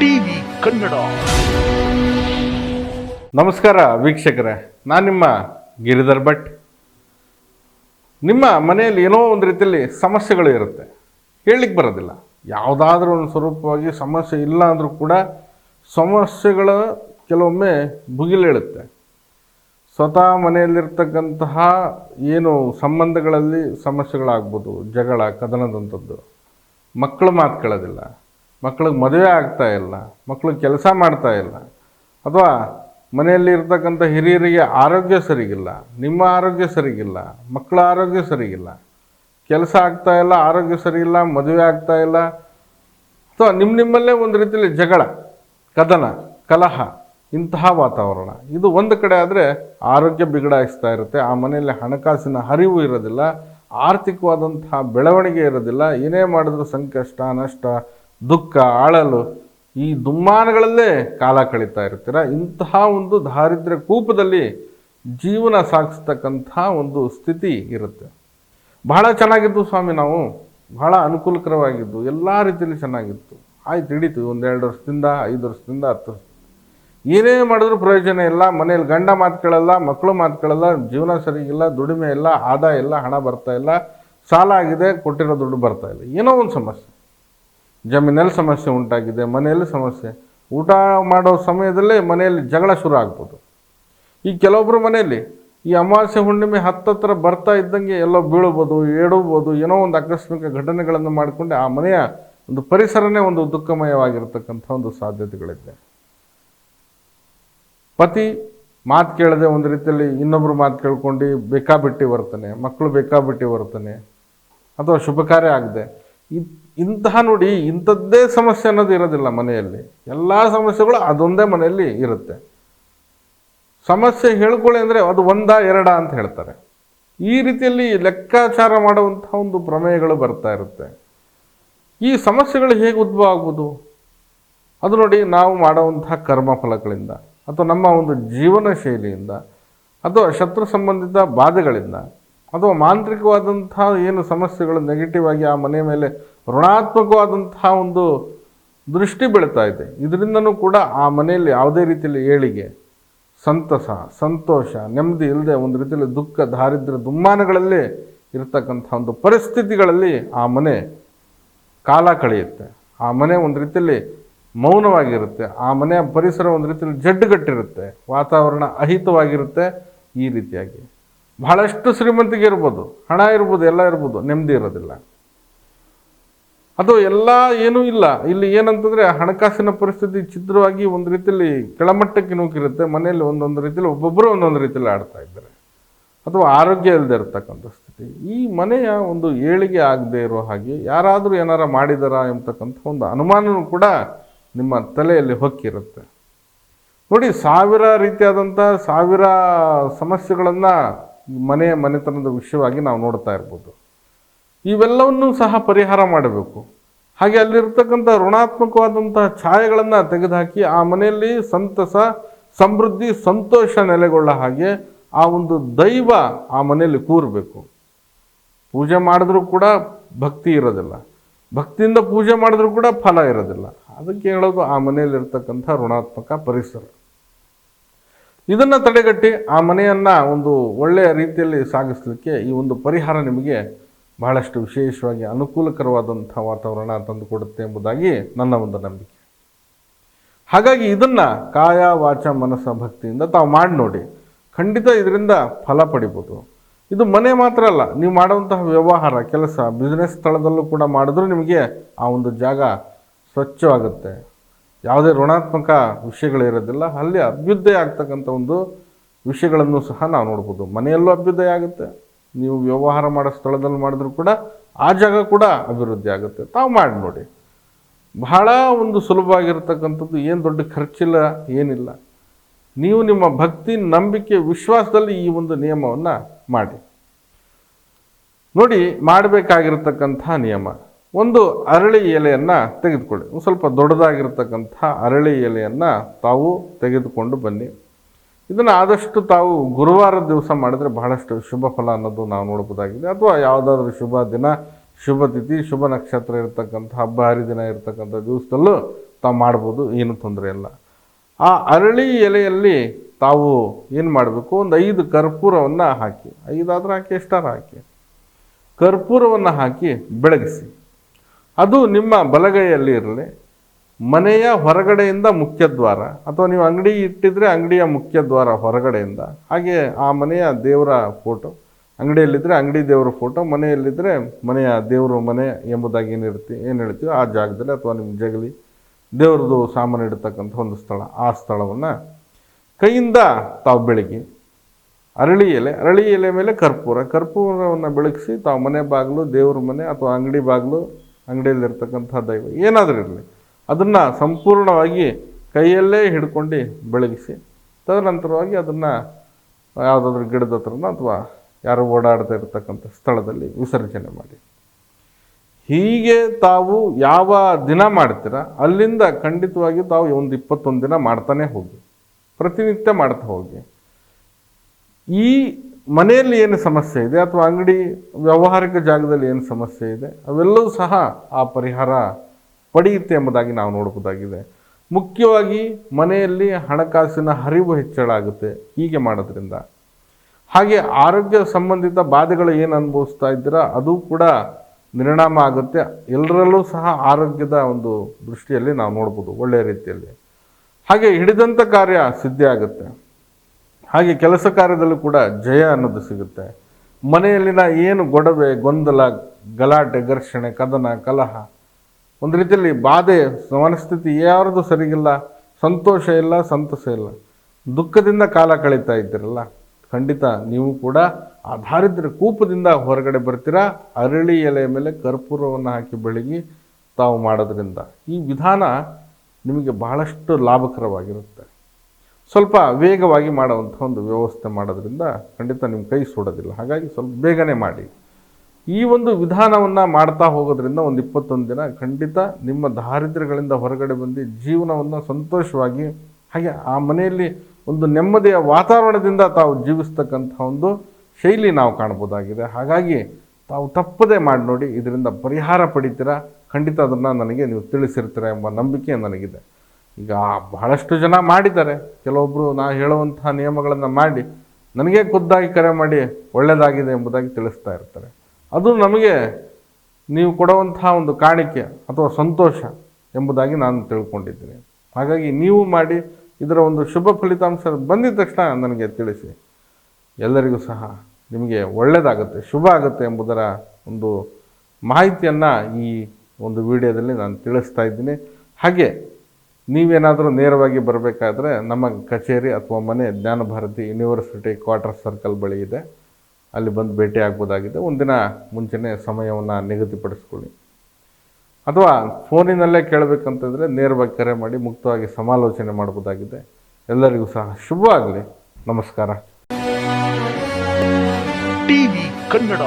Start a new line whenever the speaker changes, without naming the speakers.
TV Kannada.
ನಮಸ್ಕಾರ ವೀಕ್ಷಕರೇ, ನಾನು ನಿಮ್ಮ ಗಿರಿಧರ್ ಭಟ್. ನಿಮ್ಮ ಮನೆಯಲ್ಲಿ ಏನೋ ಒಂದು ರೀತಿಯಲ್ಲಿ ಸಮಸ್ಯೆಗಳು ಇರುತ್ತೆ. ಹೇಳಲಿಕ್ಕೆ ಬರೋದಿಲ್ಲ. ಯಾವುದಾದ್ರೂ ಒಂದು ಸ್ವರೂಪವಾಗಿ ಸಮಸ್ಯೆ ಇಲ್ಲ ಅಂದರೂ ಕೂಡ ಸಮಸ್ಯೆಗಳ ಕೆಲವೊಮ್ಮೆ ಭುಗಿಲೇಳುತ್ತೆ ಸ್ವತಃ ಮನೆಯಲ್ಲಿರ್ತಕ್ಕಂತಹ ಏನು ಸಂಬಂಧಗಳಲ್ಲಿ ಸಮಸ್ಯೆಗಳಾಗ್ಬೋದು, ಜಗಳ, ಕದನದಂಥದ್ದು, ಮಕ್ಕಳು ಮಾತು ಕೇಳೋದಿಲ್ಲ. ಮಕ್ಕಳಿಗೆ ಮದುವೆ ಆಗ್ತಾ ಇಲ್ಲ ಮಕ್ಕಳು ಕೆಲಸ ಮಾಡ್ತಾ ಇಲ್ಲ. ಅಥವಾ ಮನೆಯಲ್ಲಿ ಇರ್ತಕ್ಕಂಥ ಹಿರಿಯರಿಗೆ ಆರೋಗ್ಯ ಸರಿಗಿಲ್ಲ, ನಿಮ್ಮ ಆರೋಗ್ಯ ಸರಿಗಿಲ್ಲ, ಮಕ್ಕಳ ಆರೋಗ್ಯ ಸರಿಗಿಲ್ಲ. ಕೆಲಸ ಆಗ್ತಾ ಇಲ್ಲ, ಆರೋಗ್ಯ ಸರಿಯಿಲ್ಲ, ಮದುವೆ ಆಗ್ತಾ ಇಲ್ಲ. ಅಥವಾ ನಿಮ್ಮ ನಿಮ್ಮಲ್ಲೇ ಒಂದು ರೀತಿಯಲ್ಲಿ ಜಗಳ, ಕದನ, ಕಲಹ, ಇಂತಹ ವಾತಾವರಣ. ಇದು ಒಂದು ಕಡೆ ಆದರೆ ಆರೋಗ್ಯ ಬಿಗಡಾಯಿಸ್ತಾ ಇರುತ್ತೆ. ಆ ಮನೆಯಲ್ಲಿ ಹಣಕಾಸಿನ ಹರಿವು ಇರೋದಿಲ್ಲ, ಆರ್ಥಿಕವಾದಂತಹ ಬೆಳವಣಿಗೆ ಇರೋದಿಲ್ಲ. ಏನೇ ಮಾಡಿದ್ರೂ ಸಂಕಷ್ಟ, ನಷ್ಟ ದುಃಖ, ಆಳಲು, ಈ ದುಮ್ಮಾನಗಳಲ್ಲೇ ಕಾಲ ಕಳೀತಾ ಇರ್ತೀರ? ಇಂತಹ ಒಂದು ದಾರಿದ್ರ್ಯ ಕೂಪದಲ್ಲಿ ಜೀವನ ಸಾಗಿಸ್ತಕ್ಕಂಥ ಒಂದು ಸ್ಥಿತಿ ಇರುತ್ತೆ. ಬಹಳ ಚೆನ್ನಾಗಿದ್ದು ಸ್ವಾಮಿ ನಾವು. ಬಹಳ ಅನುಕೂಲಕರವಾಗಿದ್ದು. ಎಲ್ಲ ರೀತಿಯಲ್ಲಿ ಚೆನ್ನಾಗಿತ್ತು. ಆಯ್ತು, ಹಿಡಿತು. ಒಂದೆರಡು ವರ್ಷದಿಂದ, ಐದು ವರ್ಷದಿಂದ, ಹತ್ತು ವರ್ಷ. ಏನೇ ಮಾಡಿದ್ರೂ ಪ್ರಯೋಜನ ಇಲ್ಲ. ಮನೇಲಿ ಗಂಡ ಮಾತು ಕೇಳಲ್ಲ, ಮಕ್ಕಳು ಮಾತು ಕೇಳಲ್ಲ, ಜೀವನ ಸರಿಗಿಲ್ಲ ದುಡಿಮೆ ಇಲ್ಲ, ಆದಾಯ ಇಲ್ಲ, ಹಣ ಬರ್ತಾ ಇಲ್ಲ, ಸಾಲ ಆಗಿದೆ, ಕೊಟ್ಟಿರೋ ದುಡ್ಡು ಬರ್ತಾ ಇಲ್ಲ. ಏನೋ ಒಂದು ಸಮಸ್ಯೆ. ಜಮೀನಲ್ಲಿ ಸಮಸ್ಯೆ ಉಂಟಾಗಿದೆ, ಮನೆಯಲ್ಲಿ ಸಮಸ್ಯೆ. ಊಟ ಮಾಡೋ ಸಮಯದಲ್ಲೇ ಮನೆಯಲ್ಲಿ ಜಗಳ ಶುರು ಆಗ್ಬೋದು. ಈ ಕೆಲವೊಬ್ಬರು ಮನೆಯಲ್ಲಿ ಈ ಅಮಾವಾಸ್ಯೆ ಹುಣ್ಣಿಮೆ ಹತ್ತತ್ರ ಬರ್ತಾ ಇದ್ದಂಗೆ ಎಲ್ಲೋ ಬೀಳ್ಬೋದು ಏಡಬೋದು ಏನೋ ಒಂದು ಆಕಸ್ಮಿಕ ಘಟನೆಗಳನ್ನು ಮಾಡಿಕೊಂಡು ಆ ಮನೆಯ ಒಂದು ಪರಿಸರನೇ ಒಂದು ದುಃಖಮಯವಾಗಿರ್ತಕ್ಕಂಥ ಒಂದು ಸಾಧ್ಯತೆಗಳಿದೆ. ಪತಿ ಮಾತು ಕೇಳದೆ ಒಂದು ರೀತಿಯಲ್ಲಿ ಇನ್ನೊಬ್ಬರು ಮಾತು ಕೇಳ್ಕೊಂಡು ಬೇಕಾಬಿಟ್ಟಿ ವರ್ತನೆ, ಮಕ್ಕಳು ಬೇಕಾಬಿಟ್ಟಿ ವರ್ತನೆ, ಅಥವಾ ಶುಭ ಕಾರ್ಯ ಆಗದೆ ಇಂತಹ ನೋಡಿ ಇಂಥದ್ದೇ ಸಮಸ್ಯೆ ಅನ್ನೋದು ಇರೋದಿಲ್ಲ ಮನೆಯಲ್ಲಿ. ಎಲ್ಲ ಸಮಸ್ಯೆಗಳು ಅದೊಂದೇ ಮನೆಯಲ್ಲಿ ಇರುತ್ತೆ. ಸಮಸ್ಯೆ ಹೇಳ್ಕೊಳ್ಳಿ ಅಂದರೆ ಅದು ಒಂದ ಎರಡ ಅಂತ ಹೇಳ್ತಾರೆ. ಈ ರೀತಿಯಲ್ಲಿ ಲೆಕ್ಕಾಚಾರ ಮಾಡುವಂಥ ಒಂದು ಪ್ರಮೇಯಗಳು ಬರ್ತಾ ಇರುತ್ತೆ. ಈ ಸಮಸ್ಯೆಗಳು ಹೇಗೆ ಉದ್ಭವ ಆಗ್ಬೋದು ಅದು ನೋಡಿ ನಾವು ಮಾಡುವಂತಹ ಕರ್ಮಫಲಗಳಿಂದ ಅಥವಾ ನಮ್ಮ ಒಂದು ಜೀವನ ಶೈಲಿಯಿಂದ ಅಥವಾ ಶತ್ರು ಸಂಬಂಧಿತ ಬಾಧೆಗಳಿಂದ ಅಥವಾ ಮಾಂತ್ರಿಕವಾದಂತಹ ಏನು ಸಮಸ್ಯೆಗಳು ನೆಗೆಟಿವ್ ಆಗಿ ಆ ಮನೆ ಮೇಲೆ ಋಣಾತ್ಮಕವಾದಂತಹ ಒಂದು ದೃಷ್ಟಿ ಬೀಳ್ತಾ ಇದೆ. ಇದರಿಂದನೂ ಕೂಡ ಆ ಮನೆಯಲ್ಲಿ ಯಾವುದೇ ರೀತಿಯಲ್ಲಿ ಏಳಿಗೆ, ಸಂತಸ, ಸಂತೋಷ, ನೆಮ್ಮದಿ ಇಲ್ಲದೆ ಒಂದು ರೀತಿಯಲ್ಲಿ ದುಃಖ, ದಾರಿದ್ರ್ಯ ದುಮ್ಮಾನಗಳಲ್ಲಿ ಇರತಕ್ಕಂಥ ಒಂದು ಪರಿಸ್ಥಿತಿಗಳಲ್ಲಿ ಆ ಮನೆ ಕಾಲ ಕಳೆಯುತ್ತೆ. ಆ ಮನೆ ಒಂದು ರೀತಿಯಲ್ಲಿ ಮೌನವಾಗಿರುತ್ತೆ. ಆ ಮನೆಯ ಪರಿಸರ ಒಂದು ರೀತಿಯಲ್ಲಿ ಜಡ್ಡುಗಟ್ಟಿರುತ್ತೆ. ವಾತಾವರಣ ಅಹಿತವಾಗಿರುತ್ತೆ ಈ ರೀತಿಯಾಗಿ. ಬಹಳಷ್ಟು ಶ್ರೀಮಂತಿಗೆ ಇರ್ಬೋದು, ಹಣ ಇರ್ಬೋದು, ಎಲ್ಲ ಇರ್ಬೋದು, ನೆಮ್ಮದಿ ಇರೋದಿಲ್ಲ. ಅದು ಎಲ್ಲ ಏನೂ ಇಲ್ಲ. ಇಲ್ಲಿ ಏನಂತಂದರೆ ಹಣಕಾಸಿನ ಪರಿಸ್ಥಿತಿ ಚಿತ್ರವಾಗಿ ಒಂದು ರೀತಿಯಲ್ಲಿ ಕೆಳಮಟ್ಟಕ್ಕೆ ನೂಕಿರುತ್ತೆ, ಮನೆಯಲ್ಲಿ ಒಂದೊಂದು ರೀತಿಯಲ್ಲಿ ಒಬ್ಬೊಬ್ಬರು ಒಂದೊಂದು ರೀತಿಯಲ್ಲಿ ಆಡ್ತಾ ಇದ್ದಾರೆ. ಅಥವಾ ಆರೋಗ್ಯ ಇಲ್ಲದೆ ಇರತಕ್ಕಂಥ ಸ್ಥಿತಿ. ಈ ಮನೆಯ ಒಂದು ಏಳಿಗೆ ಆಗದೆ ಇರೋ ಹಾಗೆ ಯಾರಾದರೂ ಏನಾರ ಮಾಡಿದಾರಾ ಎಂಬತಕ್ಕಂಥ ಒಂದು ಅನುಮಾನವೂ ಕೂಡ ನಿಮ್ಮ ತಲೆಯಲ್ಲಿ ಹೊಕ್ಕಿರುತ್ತೆ. ನೋಡಿ, ಸಾವಿರ ರೀತಿಯಾದಂಥ ಸಾವಿರ ಸಮಸ್ಯೆಗಳನ್ನು ಮನೆಯ ಮನೆತನದ ವಿಷಯವಾಗಿ ನಾವು ನೋಡ್ತಾ ಇರ್ಬೋದು. ಇವೆಲ್ಲವನ್ನೂ ಸಹ ಪರಿಹಾರ ಮಾಡಬೇಕು. ಹಾಗೆ ಅಲ್ಲಿರ್ತಕ್ಕಂಥ ಋಣಾತ್ಮಕವಾದಂತಹ ಛಾಯೆಗಳನ್ನು ತೆಗೆದುಹಾಕಿ ಆ ಮನೆಯಲ್ಲಿ ಸಂತಸ, ಸಮೃದ್ಧಿ, ಸಂತೋಷ ನೆಲೆಗೊಳ್ಳ ಹಾಗೆ ಆ ಒಂದು ದೈವ ಆ ಮನೆಯಲ್ಲಿ ಕೂರಬೇಕು. ಪೂಜೆ ಮಾಡಿದ್ರೂ ಕೂಡ ಭಕ್ತಿ ಇರೋದಿಲ್ಲ. ಭಕ್ತಿಯಿಂದ ಪೂಜೆ ಮಾಡಿದ್ರೂ ಕೂಡ ಫಲ ಇರೋದಿಲ್ಲ. ಅದಕ್ಕೆ ಹೇಳೋದು ಆ ಮನೆಯಲ್ಲಿರ್ತಕ್ಕಂಥ ಋಣಾತ್ಮಕ ಪರಿಸರ. ಇದನ್ನು ತಡೆಗಟ್ಟಿ ಆ ಮನೆಯನ್ನು ಒಂದು ಒಳ್ಳೆಯ ರೀತಿಯಲ್ಲಿ ಸಾಗಿಸಲಿಕ್ಕೆ ಈ ಒಂದು ಪರಿಹಾರ ನಿಮಗೆ ಬಹಳಷ್ಟು ವಿಶೇಷವಾಗಿ ಅನುಕೂಲಕರವಾದಂಥ ವಾತಾವರಣ ತಂದುಕೊಡುತ್ತೆ ಎಂಬುದಾಗಿ ನನ್ನ ಒಂದು ನಂಬಿಕೆ. ಹಾಗಾಗಿ ಇದನ್ನು ಕಾಯ, ವಾಚ, ಮನಸ್ಸ, ಭಕ್ತಿಯಿಂದ ತಾವು ಮಾಡಿ ನೋಡಿ. ಖಂಡಿತ ಇದರಿಂದ ಫಲ ಪಡಿಬೋದು. ಇದು ಮನೆ ಮಾತ್ರ ಅಲ್ಲ, ನೀವು ಮಾಡುವಂತಹ ವ್ಯವಹಾರ, ಕೆಲಸ ಬಿಸ್ನೆಸ್ ಸ್ಥಳದಲ್ಲೂ ಕೂಡ ಮಾಡಿದ್ರೂ ನಿಮಗೆ ಆ ಒಂದು ಜಾಗ ಸ್ವಚ್ಛವಾಗುತ್ತೆ. ಯಾವುದೇ ಋಣಾತ್ಮಕ ವಿಷಯಗಳಿರೋದಿಲ್ಲ ಅಲ್ಲಿ ಅಭ್ಯುದಯ ಆಗ್ತಕ್ಕಂಥ ಒಂದು ವಿಷಯಗಳನ್ನು ಸಹ ನಾವು ನೋಡ್ಬೋದು. ಮನೆಯಲ್ಲೂ ಅಭ್ಯುದಯ ಆಗುತ್ತೆ. ನೀವು ವ್ಯವಹಾರ ಮಾಡೋ ಸ್ಥಳದಲ್ಲಿ ಮಾಡಿದ್ರೂ ಕೂಡ ಆ ಜಾಗ ಕೂಡ ಅಭಿವೃದ್ಧಿ ಆಗುತ್ತೆ. ತಾವು ಮಾಡಿ ನೋಡಿ. ಬಹಳ ಒಂದು ಸುಲಭವಾಗಿರ್ತಕ್ಕಂಥದ್ದು. ಏನು ದೊಡ್ಡ ಖರ್ಚಿಲ್ಲ, ಏನಿಲ್ಲ. ನೀವು ನಿಮ್ಮ ಭಕ್ತಿ, ನಂಬಿಕೆ, ವಿಶ್ವಾಸದಲ್ಲಿ ಈ ಒಂದು ನಿಯಮವನ್ನು ಮಾಡಿ. ನೋಡಿ, ಮಾಡಬೇಕಾಗಿರ್ತಕ್ಕಂಥ ನಿಯಮ. ಒಂದು ಅರಳಿ ಎಲೆಯನ್ನು ತೆಗೆದುಕೊಳ್ಳಿ. ಒಂದು ಸ್ವಲ್ಪ ದೊಡ್ಡದಾಗಿರ್ತಕ್ಕಂಥ ಅರಳಿ ಎಲೆಯನ್ನು ತಾವು ತೆಗೆದುಕೊಂಡು ಬನ್ನಿ. ಇದನ್ನು ಆದಷ್ಟು ತಾವು ಗುರುವಾರದ ದಿವಸ ಮಾಡಿದರೆ ಬಹಳಷ್ಟು ಶುಭ ಫಲ ಅನ್ನೋದು ನಾವು ನೋಡ್ಬೋದಾಗಿದೆ. ಅಥವಾ ಯಾವುದಾದ್ರೂ ಶುಭ ದಿನ, ಶುಭ ತಿಥಿ, ಶುಭ ನಕ್ಷತ್ರ ಇರತಕ್ಕಂಥ, ಹಬ್ಬ ಹರಿದಿನ ಇರತಕ್ಕಂಥ ದಿವಸದಲ್ಲೂ ತಾವು ಮಾಡ್ಬೋದು, ಏನು ತೊಂದರೆ ಇಲ್ಲ. ಆ ಅರಳಿ ಎಲೆಯಲ್ಲಿ ತಾವು ಏನು ಮಾಡಬೇಕು? ಒಂದು ಐದು ಕರ್ಪೂರವನ್ನು ಹಾಕಿ. ಐದಾದರೂ ಹಾಕಿ ಎಷ್ಟಾರು ಹಾಕಿ. ಕರ್ಪೂರವನ್ನು ಹಾಕಿ ಬೆಳಗಿಸಿ. ಅದು ನಿಮ್ಮ ಬಲಗೈಯಲ್ಲಿ ಇರಲಿ. ಮನೆಯ ಹೊರಗಡೆಯಿಂದ ಮುಖ್ಯ ದ್ವಾರ ಅಥವಾ ನೀವು ಅಂಗಡಿ ಇಟ್ಟಿದ್ರೆ ಅಂಗಡಿಯ ಮುಖ್ಯ ದ್ವಾರ ಹೊರಗಡೆಯಿಂದ. ಹಾಗೆ ಆ ಮನೆಯ ದೇವರ ಫೋಟೋ ಅಂಗಡಿಯಲ್ಲಿದ್ದರೆ ಅಂಗಡಿ ದೇವರ ಫೋಟೋ ಮನೆಯಲ್ಲಿದ್ದರೆ ಮನೆಯ ದೇವರು ಮನೆ ಎಂಬುದಾಗಿ ಏನಿರ್ತಿ ಏನು ಹೇಳ್ತೀವಿ ಆ ಜಾಗದಲ್ಲಿ, ಅಥವಾ ನಿಮ್ಮ ಜಗಲಿ, ದೇವ್ರದ್ದು ಸಾಮಾನು ಇಡ್ತಕ್ಕಂಥ ಒಂದು ಸ್ಥಳ, ಆ ಸ್ಥಳವನ್ನು ಕೈಯಿಂದ ತಾವು ಬೆಳಗಿ, ಅರಳಿ ಎಲೆ ಅರಳಿ ಎಲೆ ಮೇಲೆ ಕರ್ಪೂರ, ಕರ್ಪೂರವನ್ನು ಬೆಳಗಿಸಿ ತಾವು ಮನೆ ಬಾಗಿಲು, ದೇವ್ರ ಮನೆ, ಅಥವಾ ಅಂಗಡಿ ಬಾಗಿಲು ಅಂಗಡಿಯಲ್ಲಿರ್ತಕ್ಕಂಥ ದೈವ. ಏನಾದರೂ ಇರಲಿ. ಅದನ್ನು ಸಂಪೂರ್ಣವಾಗಿ ಕೈಯಲ್ಲೇ ಹಿಡ್ಕೊಂಡು ಬೆಳಗಿಸಿ, ತದನಂತರವಾಗಿ ಅದನ್ನು ಯಾವುದಾದ್ರೂ ಗಿಡದ ಹತ್ರನೋ ಅಥವಾ ಯಾರು ಓಡಾಡ್ತಾ ಇರತಕ್ಕಂಥ ಸ್ಥಳದಲ್ಲಿ ವಿಸರ್ಜನೆ ಮಾಡಿ. ಹೀಗೆ ತಾವು ಯಾವ ದಿನ ಮಾಡ್ತೀರ, ಅಲ್ಲಿಂದ ಖಂಡಿತವಾಗಿ ತಾವು ಒಂದು ಇಪ್ಪತ್ತೊಂದು ದಿನ ಮಾಡ್ತಾನೆ ಹೋಗಿ. ಪ್ರತಿನಿತ್ಯ ಮಾಡ್ತಾ ಹೋಗಿ. ಈ ಮನೆಯಲ್ಲಿ ಏನು ಸಮಸ್ಯೆ ಇದೆ ಅಥವಾ ಅಂಗಡಿ ವ್ಯಾವಹಾರಿಕ ಜಾಗದಲ್ಲಿ ಏನು ಸಮಸ್ಯೆ ಇದೆ, ಅವೆಲ್ಲವೂ ಸಹ ಆ ಪರಿಹಾರ ಪಡೆಯುತ್ತೆ ಎಂಬುದಾಗಿ ನಾವು ನೋಡಬಹುದಾಗಿದೆ. ಮುಖ್ಯವಾಗಿ ಮನೆಯಲ್ಲಿ ಹಣಕಾಸಿನ ಹರಿವು ಹೆಚ್ಚಳ ಆಗುತ್ತೆ ಹೀಗೆ ಮಾಡೋದ್ರಿಂದ. ಹಾಗೆ ಆರೋಗ್ಯ ಸಂಬಂಧಿತ ಬಾಧೆಗಳು ಏನು ಅನುಭವಿಸ್ತಾ ಇದ್ದೀರಾ, ಅದು ಕೂಡ ನಿರ್ಣಾಮ ಆಗುತ್ತೆ. ಎಲ್ಲರಲ್ಲೂ ಸಹ ಆರೋಗ್ಯದ ಒಂದು ದೃಷ್ಟಿಯಲ್ಲಿ ನಾವು ನೋಡ್ಬೋದು ಒಳ್ಳೆಯ ರೀತಿಯಲ್ಲಿ. ಹಾಗೆ ಹಿಡಿದಂಥ ಕಾರ್ಯ ಸಿದ್ಧಿ ಆಗುತ್ತೆ. ಹಾಗೆ ಕೆಲಸ ಕಾರ್ಯದಲ್ಲೂ ಕೂಡ ಜಯ ಅನ್ನೋದು ಸಿಗುತ್ತೆ. ಮನೆಯಲ್ಲಿನ ಏನು ಗೊಡವೆ, ಗೊಂದಲ, ಗಲಾಟೆ, ಘರ್ಷಣೆ, ಕದನ, ಕಲಹ, ಒಂದು ರೀತಿಯಲ್ಲಿ ಬಾಧೆ, ಮನಸ್ಥಿತಿ ಯಾರ್ದು ಸರಿಗಿಲ್ಲ, ಸಂತೋಷ ಇಲ್ಲ, ಸಂತಸ ಇಲ್ಲ. ದುಃಖದಿಂದ ಕಾಲ ಕಳೀತಾ ಇದ್ದೀರಲ್ಲ, ಖಂಡಿತ ನೀವು ಕೂಡ ಆ ದಾರಿದ್ರ ಕೂಪದಿಂದ ಹೊರಗಡೆ ಬರ್ತೀರಾ? ಅರಳಿ ಎಲೆಯ ಮೇಲೆ ಕರ್ಪೂರವನ್ನು ಹಾಕಿ ಬೆಳಗಿ ತಾವು ಮಾಡೋದ್ರಿಂದ ಈ ವಿಧಾನ ನಿಮಗೆ ಬಹಳಷ್ಟು ಲಾಭಕರವಾಗಿರುತ್ತೆ. ಸ್ವಲ್ಪ ವೇಗವಾಗಿ ಮಾಡುವಂಥ ಒಂದು ವ್ಯವಸ್ಥೆ ಮಾಡೋದ್ರಿಂದ ಖಂಡಿತ ನಿಮ್ಮ ಕೈ ಸುಡೋದಿಲ್ಲ. ಹಾಗಾಗಿ ಸ್ವಲ್ಪ ಬೇಗನೆ ಮಾಡಿ. ಈ ಒಂದು ವಿಧಾನವನ್ನು ಮಾಡ್ತಾ ಹೋಗೋದ್ರಿಂದ ಒಂದು ಇಪ್ಪತ್ತೊಂದು ದಿನ ಖಂಡಿತ ನಿಮ್ಮ ದಾರಿದ್ರ್ಯಗಳಿಂದ ಹೊರಗಡೆ ಬಂದು ಜೀವನವನ್ನು ಸಂತೋಷವಾಗಿ, ಹಾಗೆ ಆ ಮನೆಯಲ್ಲಿ ಒಂದು ನೆಮ್ಮದಿಯ ವಾತಾವರಣದಿಂದ ತಾವು ಜೀವಿಸ್ತಕ್ಕಂಥ ಒಂದು ಶೈಲಿ ನಾವು ಕಾಣ್ಬೋದಾಗಿದೆ. ಹಾಗಾಗಿ ತಾವು ತಪ್ಪದೇ ಮಾಡಿ ನೋಡಿ, ಇದರಿಂದ ಪರಿಹಾರ ಪಡಿತೀರಾ? ಖಂಡಿತ ಅದನ್ನು ನನಗೆ ನೀವು ತಿಳಿಸಿರ್ತೀರ ಎಂಬ ನಂಬಿಕೆ ನನಗಿದೆ. ಈಗ ಬಹಳಷ್ಟು ಜನ ಮಾಡಿದ್ದಾರೆ. ಕೆಲವೊಬ್ಬರು ನಾ ಹೇಳುವಂತಹ ನಿಯಮಗಳನ್ನು ಮಾಡಿ ನನಗೆ ಖುದ್ದಾಗಿ ಕರೆ ಮಾಡಿ ಒಳ್ಳೆಯದಾಗಿದೆ ಎಂಬುದಾಗಿ ತಿಳಿಸ್ತಾ ಇರ್ತಾರೆ. ಅದು ನಮಗೆ ನೀವು ಕೊಡುವಂತಹ ಒಂದು ಕಾಣಿಕೆ ಅಥವಾ ಸಂತೋಷ ಎಂಬುದಾಗಿ ನಾನು ತಿಳ್ಕೊಂಡಿದ್ದೀನಿ. ಹಾಗಾಗಿ ನೀವು ಮಾಡಿ ಇದರ ಒಂದು ಶುಭ ಫಲಿತಾಂಶ ಬಂದಿದ ತಕ್ಷಣ ನನಗೆ ತಿಳಿಸಿ. ಎಲ್ಲರಿಗೂ ಸಹ ನಿಮಗೆ ಒಳ್ಳೆಯದಾಗುತ್ತೆ ಶುಭ ಆಗುತ್ತೆ ಎಂಬುದರ ಒಂದು ಮಾಹಿತಿಯನ್ನು ಈ ಒಂದು ವಿಡಿಯೋದಲ್ಲಿ ನಾನು ತಿಳಿಸ್ತಾ ಇದ್ದೀನಿ. ಹಾಗೆ ನೀವೇನಾದರೂ ನೇರವಾಗಿ ಬರಬೇಕಾದ್ರೆ ನಮ್ಮ ಕಚೇರಿ ಅಥವಾ ಮನೆ ಜ್ಞಾನಭಾರತಿ ಯೂನಿವರ್ಸಿಟಿ ಕ್ವಾರ್ಟರ್ ಸರ್ಕಲ್ ಬಳಿ ಇದೆ. ಅಲ್ಲಿ ಬಂದು ಭೇಟಿ ಆಗ್ಬೋದಾಗಿದೆ. ಒಂದಿನ ಮುಂಚೆನೇ ಸಮಯವನ್ನು ನಿಗದಿಪಡಿಸ್ಕೊಳ್ಳಿ. ಅಥವಾ ಫೋನಿನಲ್ಲೇ ಕೇಳಬೇಕಂತಂದರೆ ನೇರವಾಗಿ ಕರೆ ಮಾಡಿ ಮುಕ್ತವಾಗಿ ಸಮಾಲೋಚನೆ ಮಾಡ್ಬೋದಾಗಿದೆ. ಎಲ್ಲರಿಗೂ ಸಹ ಶುಭವಾಗಲಿ ನಮಸ್ಕಾರ.
ಟಿವಿ ಕನ್ನಡ.